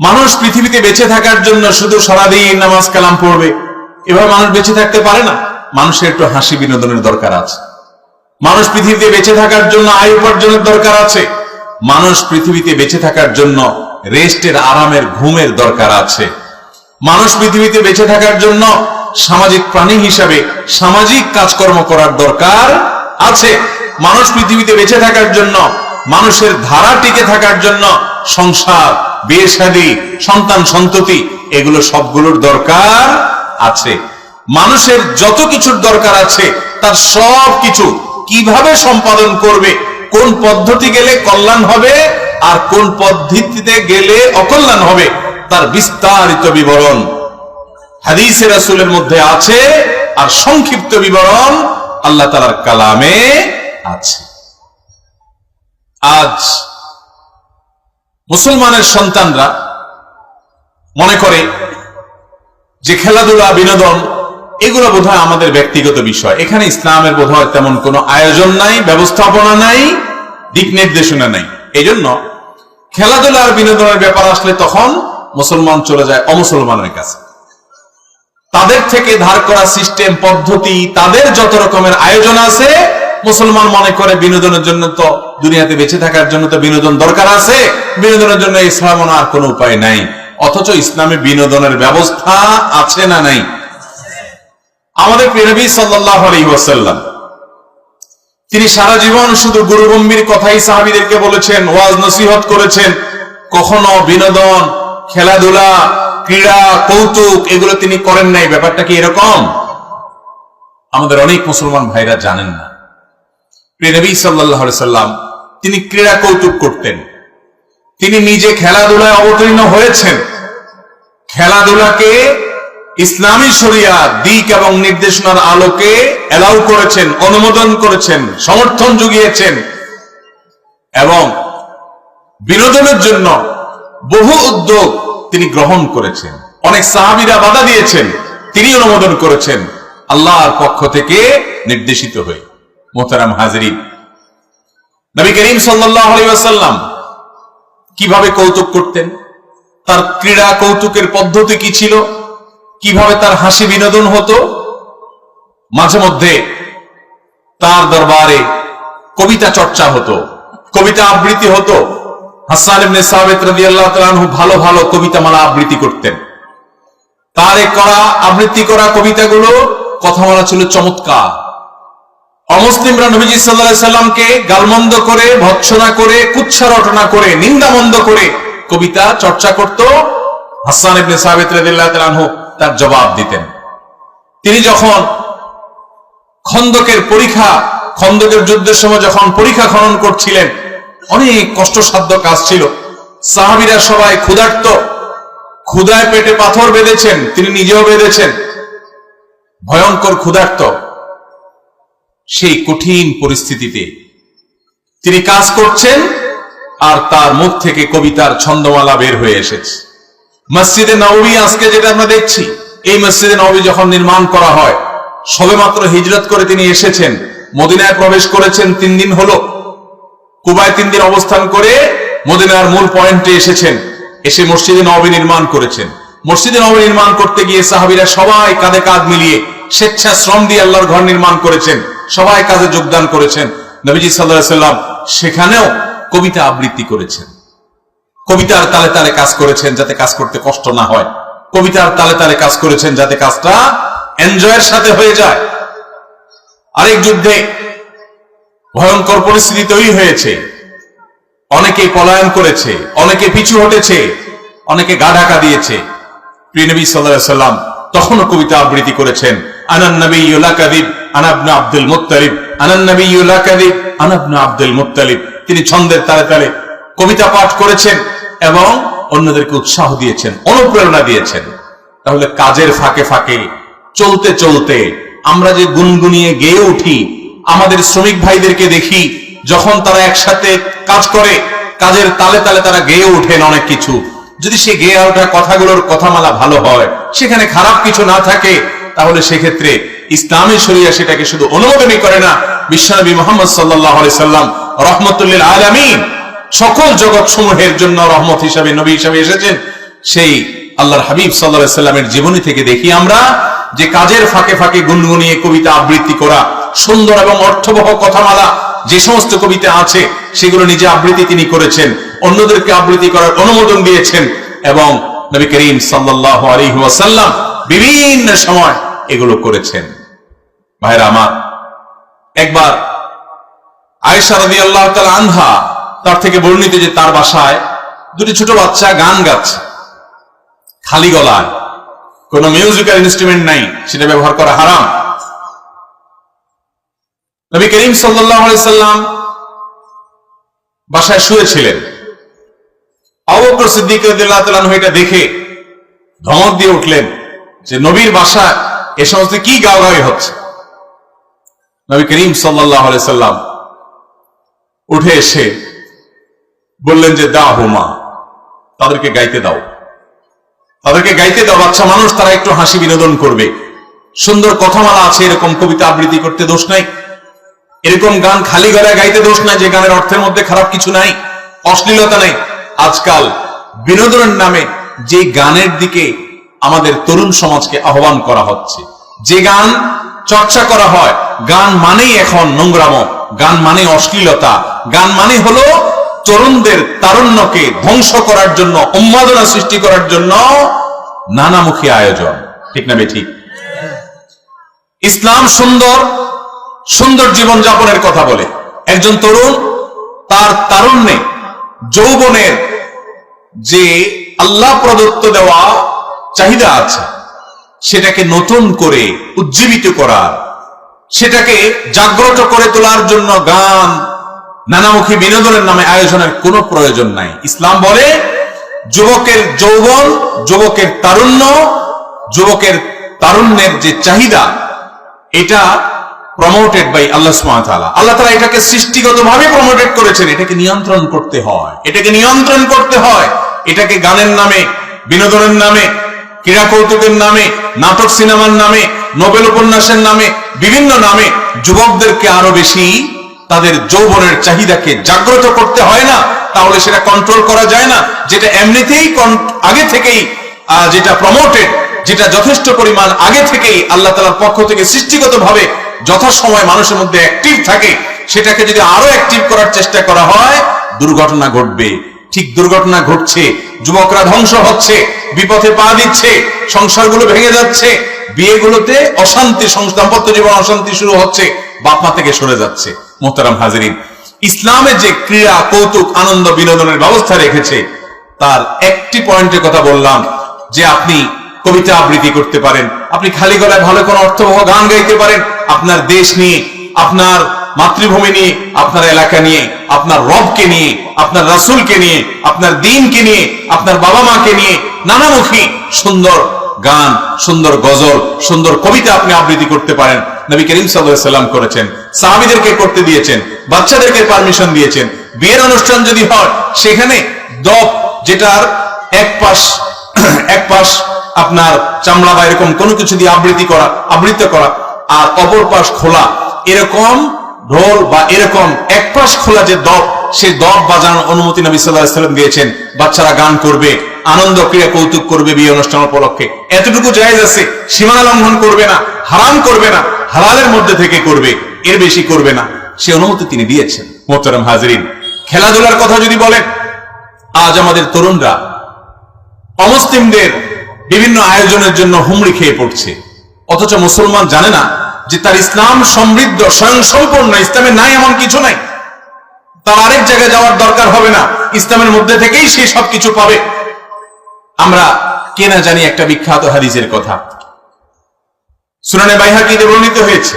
মানুষ পৃথিবীতে বেঁচে থাকার জন্য শুধু সারাদিন নামাজ কালাম পড়বে। এভাবে মানুষ বেঁচে থাকতে পারে না? মানুষের একটু হাসি বিনোদনের দরকার আছে। মানুষ পৃথিবীতে বেঁচে থাকার জন্য আয় উপার্জনের দরকার আছে। মানুষ পৃথিবীতে বেঁচে থাকার জন্য রেস্টের, আরামের, ঘুমের দরকার আছে। মানুষ পৃথিবীতে বেঁচে থাকার জন্য সামাজিক প্রাণী হিসাবে সামাজিক কাজকর্ম করার দরকার আছে। মানুষ পৃথিবীতে বেঁচে থাকার জন্য, মানুষের ধারা টিকে থাকার জন্য সংসার, বিয়ে শাদী, সন্তান সন্ততি, এগুলো সবগুলোর দরকার আছে। মানুষের যত কিছুর দরকার আছে, তার সব কিছু কীভাবে সম্পাদন করবে, কোন পদ্ধতি গেলে কল্যাণ হবে, আর কোন পদ্ধতিতে গেলে অকল্যাণ হবে, তার বিস্তারিত বিবরণ হাদিসে রাসূলের মধ্যে আছে, আর সংক্ষিপ্ত বিবরণ আল্লাহ তালার কালামে আছে। আজ মুসলমানের সন্তানরা মনে করে যে খেলাধুলা, বিনোদন, এগুলো বোধহয় আমাদের ব্যক্তিগত বিষয়। এখানে ইসলামের বোধহয় তেমন কোনো আয়োজন নাই, ব্যবস্থাপনা নাই, দিক নির্দেশনা নাই। এই জন্য খেলাধুলা বিনোদনের ব্যাপার আসলে তখন মুসলমান চলে যায় অমুসলমানের কাছে। তাদের থেকে ধার করা সিস্টেম পদ্ধতি, তাদের যত রকমের আয়োজন আছে মুসলমান মনে করে বিনোদনের জন্য তো দুনিয়াতে বেঁচে থাকার জন্য তো বিনোদন দরকার আছে। বিনোদনের জন্য ইসলাম আর কোনো উপায় নাই। অথচ ইসলামে বিনোদনের ব্যবস্থা আছে না নাই? আমাদের প্রিয়নবী সাল্লাহ তিনি সারা জীবন শুধু গুরু গম্ভীর কথাই সাহাবিদেরকে বলেছেন, ওয়াজ নসিহত করেছেন। কখনো বিনোদন, খেলাধুলা, ক্রীড়া, কৌতুক, এগুলো তিনি করেন নাই। ব্যাপারটা কি এরকম? আমাদের অনেক মুসলমান ভাইরা জানেন না। প্রিয়নবী সাল্লাহ সাল্লাম, তিনি ক্রীড়া কৌতুক করতেন। তিনি নিজে খেলাধুলায় অবতীর্ণ হয়েছেন। খেলাধুলাকে ইসলামী শরিয়া, দিক এবং নির্দেশনার আলোকে করেছেন, অনুমোদন করেছেন, সমর্থন এবং বিনোদনের জন্য বহু উদ্যোগ তিনি গ্রহণ করেছেন। অনেক সাহাবিরা বাধা দিয়েছেন তিনি অনুমোদন করেছেন, আল্লাহর পক্ষ থেকে নির্দেশিত হয়ে। মোহতারাম হাজরিন। নবী করিম আলাইসাল্লাম কীভাবে কৌতুক করতেন? তার ক্রীড়া কৌতুকের পদ্ধতি কি ছিল? কীভাবে তার হাসি বিনোদন হতো? মাঝে মধ্যে তার দরবারে কবিতা চর্চা হতো, কবিতা আবৃত্তি হতো। হাসান ভালো ভালো কবিতা মালা আবৃত্তি করতেন। তার করা, আবৃত্তি করা কবিতাগুলো, কথা বলা ছিল চমৎকার। অমুসলিমরা নবীজি সাল্লাহ সাল্লামকে গালমন্দ করে, ভৎসনা করে কুচ্ছা রটনা করে, নিন্দামন্দ করে কবিতা চর্চা করত। হাসান ইবনে রাদিয়াল্লাহু তার জবাব দিতেন। তিনি যখন খন্দকের পরীক্ষা, খন্দকের যুদ্ধের সময় যখন পরীক্ষা খনন করছিলেন, অনেক কষ্টসাধ্য কাজ ছিল। সাহাবিরা সবাই ক্ষুধার্ত। ক্ষুধায় পেটে পাথর বেঁধেছেন, তিনি নিজেও বেঁধেছেন। ভয়ঙ্কর ক্ষুধার্ত। সেই কঠিন পরিস্থিতিতে। তিনি কাজ করছেন আর তার মুখ থেকে কবিতার ছন্দমালা বের হয়ে এসেছে। মসজিদে নবী আজকে যেটা আমরা দেখছি, এই মসজিদে নবী যখন নির্মাণ করা হয়, সবেমাত্র হিজরত করে তিনি এসেছেন, মদিনায় প্রবেশ করেছেন, তিন দিন হলো। কুবায় তিন দিন অবস্থান করে মদিনার মূল পয়েন্টে এসেছেন, এসে মসজিদে নবী নির্মাণ করেছেন। মসজিদে নবী নির্মাণ করতে গিয়ে সাহাবিরা সবাই কাঁধে কাঁধ মিলিয়ে স্বেচ্ছা শ্রম দিয়ে আল্লাহর ঘর নির্মাণ করেছেন, সবাই কাজে যোগদান করেছেন। নবীজি সাল্লাহ সাল্লাম সেখানেও কবিতা আবৃত্তি করেছেন। কবিতার তালে তালে কাজ করেছেন যাতে কাজ করতে কষ্ট না হয়। কবিতার তালে তালে কাজ করেছেন যাতে কাজটা এনজয়ের সাথে হয়ে যায়। আরেক যুদ্ধে ভয়ঙ্কর পরিস্থিতি তৈরি হয়েছে। অনেকে পলায়ন করেছে, অনেকে পিছু হটেছে, অনেকে গা ঢাকা দিয়েছে। প্রিয়নবী সাল্লাহ সাল্লাম তখনও কবিতা আবৃত্তি করেছেন। তিনি ছন্দের তালে তালে কবিতা পাঠ করেছেন এবং অন্যদেরকে উৎসাহ দিয়েছেন, অনুপ্রেরণা দিয়েছেন। তাহলে কাজের ফাঁকে ফাঁকে, চলতে চলতে আমরা যে গুনগুনিয়ে গেয়ে উঠি, আমাদের শ্রমিক ভাইদেরকে দেখি, যখন তারা একসাথে কাজ করে, কাজের তালে তালে তারা গেয়ে ওঠেন অনেক কিছু। যদি সে গেয়ে ওঠা কথাগুলোর কথামালা ভালো হয়, সেখানে খারাপ কিছু না থাকে তাহলে সেক্ষেত্রে ইসলামী শরিয়া সেটাকে শুধু অনুমোদনই করে না, বিশ্বনবী মোহাম্মদ সাল্লাম রহমতুল্লিল আলমিন সকল জগৎ সমূহের জন্য রহমত হিসাবে, নবী হিসাবে এসেছেন। সেই আল্লাহর হাবিব সাল্লাহ সাল্লামের জীবনী থেকে দেখি আমরা যে কাজের ফাঁকে ফাঁকে গুনগুনিয়ে কবিতা আবৃত্তি করা, সুন্দর এবং অর্থবহ কথামালা যে সমস্ত কবিতা আছে, সেগুলো নিজে আবৃত্তি তিনি করেছেন, অন্যদেরকে আবৃত্তি করার অনুমোদন দিয়েছেন এবং নবী করিম সাল্লাহ আলী ওয়াসাল্লাম বিভিন্ন সময় এগুলো করেছেন। ভাইরা আমার, একবার আয়েশা রাদি আল্লাহ আনহা, তার থেকে বর্ণিত যে তার বাসায় দুটি ছোট বাচ্চা গান গাচ্ছে, খালি গলায়। কোন মিউজিক্যাল ইনস্ট্রুমেন্ট নাই, সেটা ব্যবহার করা হারাম। নবী করিম সাল্লাম বাসায় শুয়েছিলেন। অবকর সিদ্দিক দেখে ধমক দিয়ে উঠলেন যে নবীর বাসায় এ সমস্ত কি গাওয়াগাওয়ি হচ্ছে? নবী করিম সাল্লাহ সাল্লাম উঠে এসে বললেন যে দা হুমা, তাদেরকে গাইতে দাও। তাদেরকে গাইতে দাও, বাচ্চা মানুষ, তারা একটু হাসি বিনোদন করবে। সুন্দর কথামালা আছে, এরকম কবিতা আবৃত্তি করতে দোষ নাই। এরকম গান খালি গলায় গাইতে দোষ নাই, যে গানের অর্থের মধ্যে খারাপ কিছু নাই, অশ্লীলতা নেই। আজকাল বিনোদনের নামে যে গানের দিকে আমাদের তরুণ সমাজকে আহ্বান করা হচ্ছে। যে গান চর্চা করা হয়, গান মানেই এখন নোংরাম, গান মানে অশ্লীলতা, গান মানে হলো তরুণদের তারুণ্যকে ধ্বংস করার জন্য, উন্মাদনা সৃষ্টি করার জন্য নানামুখী আয়োজন। ঠিক না ঠিক ইসলাম সুন্দর সুন্দর জীবন যাপনের কথা বলে। একজন তরুণ তার তারুণ্যে, যৌবনের যে আল্লাহ প্রদত্ত দেওয়া চাহিদা আছে। সেটাকে নতুন করে উজ্জীবিত করার, সেটাকে জাগ্রত করে তোলার জন্য গান, নানামুখী বিনোদনের নামে আয়োজনের কোনো প্রয়োজন নাই। ইসলাম বলে, যুবকের যৌবন, যুবকের তারুণ্য, যুবকের তারুণ্যের যে চাহিদা, এটা প্রমোটেড বাই আল্লাহ সুবহানাহু আল্লাহ তাআলা এটাকে সৃষ্টিগতভাবে প্রমোটেড করেছেন। এটাকে নিয়ন্ত্রণ করতে হয়। এটাকে নিয়ন্ত্রণ করতে হয়। এটাকে গানের নামে, বিনোদনের নামে ক্রীড়া কৌতুকের নামে, নাটক সিনেমার নামে, নোবেল উপন্যাসের নামে, বিভিন্ন নামে যুবকদেরকে আরও বেশি তাদের যৌবনের চাহিদাকে জাগ্রত করতে হয় না, তাহলে সেটা কন্ট্রোল করা যায় না। যেটা এমনিতেই আগে থেকেই যেটা প্রমোটেড যেটা যথেষ্ট পরিমাণ আগে থেকেই আল্লাহ তালার পক্ষ থেকে সৃষ্টিগত ভাবে যথাসময় মানুষের মধ্যে অ্যাক্টিভ থাকে, সেটাকে যদি আরও অ্যাক্টিভ করার চেষ্টা করা হয়, দুর্ঘটনা ঘটবে। ঠিক দুর্ঘটনা ঘটছে, যুবকরা ধ্বংস হচ্ছে বিপথে পা দিচ্ছে, সংসারগুলো ভেঙে যাচ্ছে, বিয়েগুলোতে অশান্তি দাম্পত্য জীবন অশান্তি শুরু হচ্ছে বাপমা থেকে সরে যাচ্ছে মোহতারাম হাজিরিন। ইসলামে যে ক্রীড়া কৌতুক, আনন্দ, বিনোদনের ব্যবস্থা রেখেছে, তার একটি পয়েন্টের কথা বললাম, যে আপনি কবিতা আবৃত্তি করতে পারেন, আপনি খালি গলায় ভালো কোনো অর্থবহ গান গাইতে পারেন, আপনার দেশ নিয়ে, আপনার মাতৃভূমি নিয়ে, আপনার এলাকা নিয়ে, আপনার রবকে নিয়ে, আপনার রাসূলকে নিয়ে, আপনার দিনকে নিয়ে, আপনার বাবা মাকে নিয়ে নানামুখী সুন্দর গান, সুন্দর গজল, সুন্দর কবিতা আপনি আবৃত্তি করতে পারেন। নবী করিম সাল্লাম করেছেন। সাহাবীদেরকে করতে দিয়েছেন। বাচ্চাদেরকে পারমিশন দিয়েছেন। বিয়ের অনুষ্ঠান যদি হয়, সেখানে দপ যেটার এক পাশ এক পাশ আপনার চামড়া বা এরকম কোনো কিছু দিয়ে আবৃত্তি করা, আবৃত্ত করা, আর অপর পাশ খোলা, এরকম ঢোল বা এরকম এক পাশ খোলা যে দপ সেই দপ বাজানোর অনুমতি নবী সাল্লাহ সাল্লাম দিয়েছেন। বাচ্চারা গান করবে। আনন্দ ক্রিয়া কৌতুক করবে বিয়ে অনুষ্ঠান উপলক্ষে। এতটুকু জায়েজ আছে, সীমানা লঙ্ঘন করবে না, হারাম করবে না, হালালের মধ্যে থেকে করবে, এর বেশি করবে না। সে অনুমতি তিনি দিয়েছেন, মোহতারাম হাজরিন। খেলাধুলার কথা যদি বলেন, আজ আমাদের তরুণরা অমুসলিমদের বিভিন্ন আয়োজনের জন্য হুমড়ি খেয়ে পড়ছে। অথচ মুসলমান জানে না যে তার ইসলাম সমৃদ্ধ স্বয়ং সম্পূর্ণ ইসলামে নাই এমন কিছু নাই। তার আরেক জায়গায় যাওয়ার দরকার হবে না, ইসলামের মধ্যে থেকেই সে সবকিছু পাবে। আমরা কে না জানি একটা বিখ্যাত হাদিসের কথা। সুনানে বাইহাকিতে বর্ণিত হয়েছে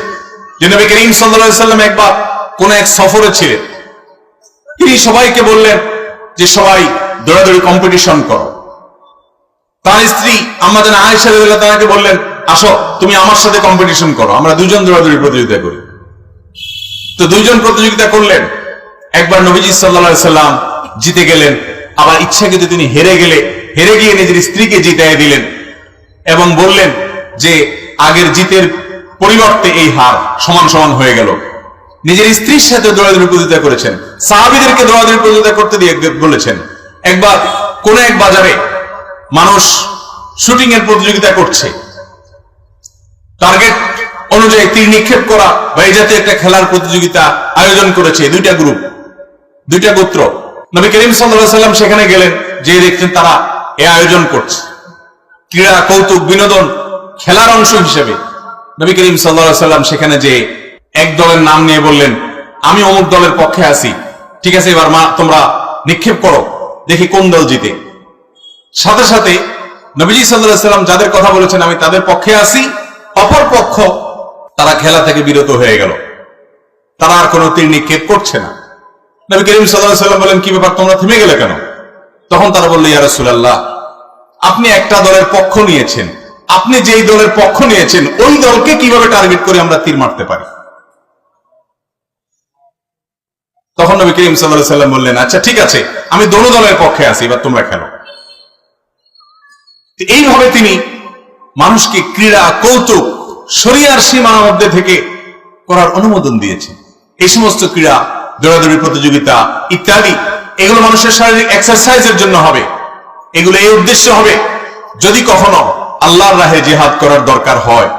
যে নবী করিম সাল্লাম একবার কোন এক সফরে ছিলেন। তিনি সবাইকে বললেন যে, সবাই দৌড়াদৌড়ি কম্পিটিশন করো। তার স্ত্রী আমাদের আয়েশা তাআলাকে বললেন, আসো, তুমি আমার সাথে কম্পিটিশন করো, আমরা দুজন দৌড়াদৌড়ি প্রতিযোগিতা করি। তো দুইজন প্রতিযোগিতা করলেন। একবার নবীজি আলাইহি সাল্লাম জিতে গেলেন আবার ইচ্ছাকৃত তিনি হেরে গেলে, হেরে গিয়ে নিজের স্ত্রীকে জিতায় দিলেন এবং বললেন যে, আগের জিতের পরিবর্তে এই হার সমান সমান হয়ে গেল। নিজের স্ত্রীর সাথে দৌড়াদৌড়ি প্রতিযোগিতা করেছেন। সাহাবিদেরকে দৌড়াদৌড়ি প্রতিযোগিতা করতে দিয়ে বলেছেন, একবার কোন এক বাজারে মানুষ শুটিং এর প্রতিযোগিতা করছে। টার্গেট অনুযায়ী তীর নিক্ষেপ করা বা এই জাতীয় একটা খেলার প্রতিযোগিতা আয়োজন করেছে দুইটা গ্রুপ, দুইটা গোত্র। নবী করিম সাল্লাম সেখানে গেলেন যে দেখছেন তারা এ আয়োজন করছে। ক্রীড়া, কৌতুক, বিনোদন খেলার অংশ হিসেবে। নবী করিম সাল্লাম সেখানে যে এক দলের নাম নিয়ে বললেন, আমি অমুক দলের পক্ষে আছি। ঠিক আছে, এবার মা, তোমরা নিক্ষেপ করো। দেখি কোন দল জিতে। সাথে সাথে নবীজি সাল্লাহ সাল্লাম যাদের কথা বলেছেন, আমি তাদের পক্ষে আছি। অপর পক্ষ তারা খেলা থেকে বিরত হয়ে গেল। তারা আর কোনো তীর নিক্ষেপ করছে না। নবী করিম সাল্লাম বলেন, কি ব্যাপার, তোমরা থেমে গেলে কেন? তখন তারা বলল, ইয়া রাসূলুল্লাহ, আপনি একটা দলের পক্ষ নিয়েছেন। আপনি যেই দলের পক্ষ নিয়েছেন, ওই দলকে কীভাবে টার্গেট করে আমরা তীর মারতে পারি? তখন নবী করিম সাল্লাম বললেন আচ্ছা ঠিক আছে, আমি দোনো দলের পক্ষে আছি, এবার তোমরা খেলো। এইভাবে তিনি মানুষকে ক্রীড়া, কৌতুক, শরিয়ার সীমার মধ্যে থেকে করার অনুমোদন দিয়েছেন। এই সমস্ত ক্রীড়া দৌড়াদৌড়ি প্রতিযোগিতা ইত্যাদি। এগুলো মানুষের শারীরিক এক্সারসাইজের জন্য হবে। এগুলো এই উদ্দেশ্য হবে। যদি কখনো আল্লাহর রাহে জেহাদ করার দরকার হয়,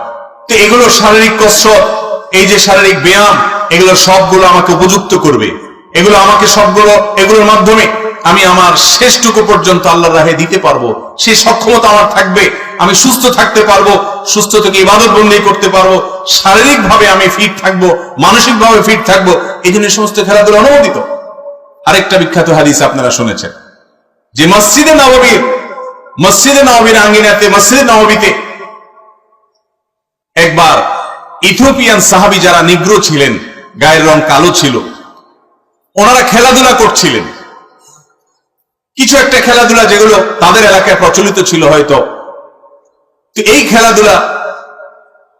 তো এগুলো শারীরিক কসরত, এই যে শারীরিক ব্যায়াম, এগুলো সবগুলো আমাকে উপযুক্ত করবে। এগুলো আমাকে সবগুলো, এগুলোর মাধ্যমে আমি আমার শেষটুকু পর্যন্ত আল্লাহর রাহে দিতে পারব। সেই সক্ষমতা আমার থাকবে। আমি সুস্থ থাকতে পারব, সুস্থ থেকে ইবাদত বন্দী করতে পারব শারীরিক ভাবে আমি ফিট থাকব মানসিক ভাবে ফিট থাকব, এই জন্য সমস্ত খেলাধুলা অনুমোদিত। আরেকটা বিখ্যাত হাদিস আপনারা শুনেছেন। যে মসজিদে নববীর, মসজিদে নবীর আঙ্গিনাতে, মসজিদে নববীতে একবার ইথিওপিয়ান সাহাবি যারা নিগ্র ছিলেন, গায়ের রং কালো ছিল, ওনারা খেলাধুলা করছিলেন। কিছু একটা খেলাধুলা যেগুলো তাদের এলাকায় প্রচলিত ছিল হয়তো তো এই খেলাধুলা,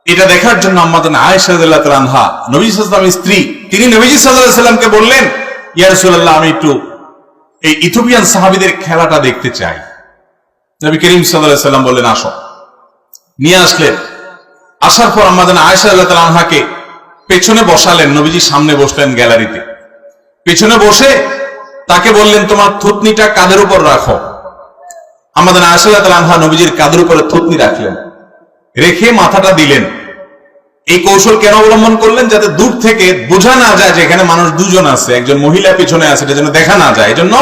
এটা দেখার জন্য আমাদের আয়েশাদুল্লাহ আনহা। নবী সাল্লামের স্ত্রী, তিনি নবীজি সাল্লাহ বললেন, ইয়া রাসূলুল্লাহ, আমি একটু এই ইথিওপিয়ান সাহাবিদের খেলাটা দেখতে চাই। নবী করিম সাল্লাম বললেন, আসো। নিয়ে আসলেন। আসার পর আমাদের আয়েশা আল্লাহ তাআলা পেছনে বসালেন, নবীজি সামনে বসলেন গ্যালারিতে। পেছনে বসে তাকে বললেন, তোমার থুতনিটা কাদের উপর রাখো? আমাদের আশাল্লাহ তাআলা আনহা নবীজির কাদের উপরে থুতনি রাখলেন, রেখে মাথাটা দিলেন। এই কৌশল কেন অবলম্বন করলেন? যাতে দূর থেকে বোঝা না যায় যে এখানে মানুষ দুজন আছে, একজন মহিলা পেছনে আছে, এটা যেন দেখা না যায়। এজন্য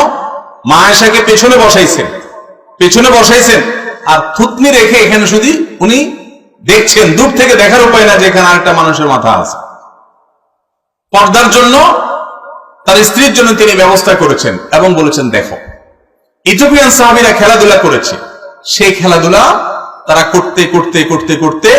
মা আয়েশাকে পেছনে বসাইছেন পেছনে বসাইছেন। আর থুতনি রেখে এখানে শুধু উনি দেখছেন, দূর থেকে দেখার উপায় না যে এখানে আরেকটা মানুষের মাথা আছে। পর্দার জন্য তার স্ত্রীর জন্য তিনি ব্যবস্থা করেছেন এবং বলেছেন, দেখো ইথিওপিয়ান সাহাবিরা খেলাধুলা করেছে। সেই খেলাধুলা তারা করতে করতে করতে করতে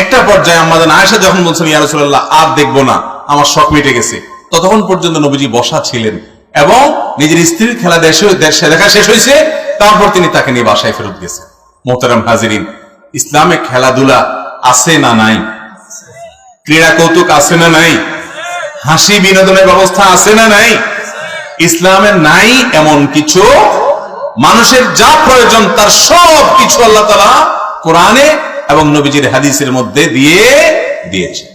একটা পর্যায়ে আমাদের আয়েশা যখন বলছেন, ইয়া রাসূলুল্লাহ, আর দেখব না, আমার শখ মিটে গেছে। ততক্ষণ পর্যন্ত নবীজি বসা ছিলেন এবং নিজের স্ত্রীর খেলা দেশে দেখা শেষ হয়েছে। তারপর তিনি তাকে নিয়ে বাসায় ফেরত গেছেন। মোহতারাম হাজিরিন, ইসলামে খেলাধুলা আছে না নাই? ক্রীড়া কৌতুক আছে না নাই? হাসি বিনোদনের ব্যবস্থা আছে না নাই? ইসলামে নাই এমন কিছু। মানুষের যা প্রয়োজন তার সব কিছু আল্লাহ তালা কোরআনে এবং নবীজির হাদিসের মধ্যে দিয়ে দিয়েছে।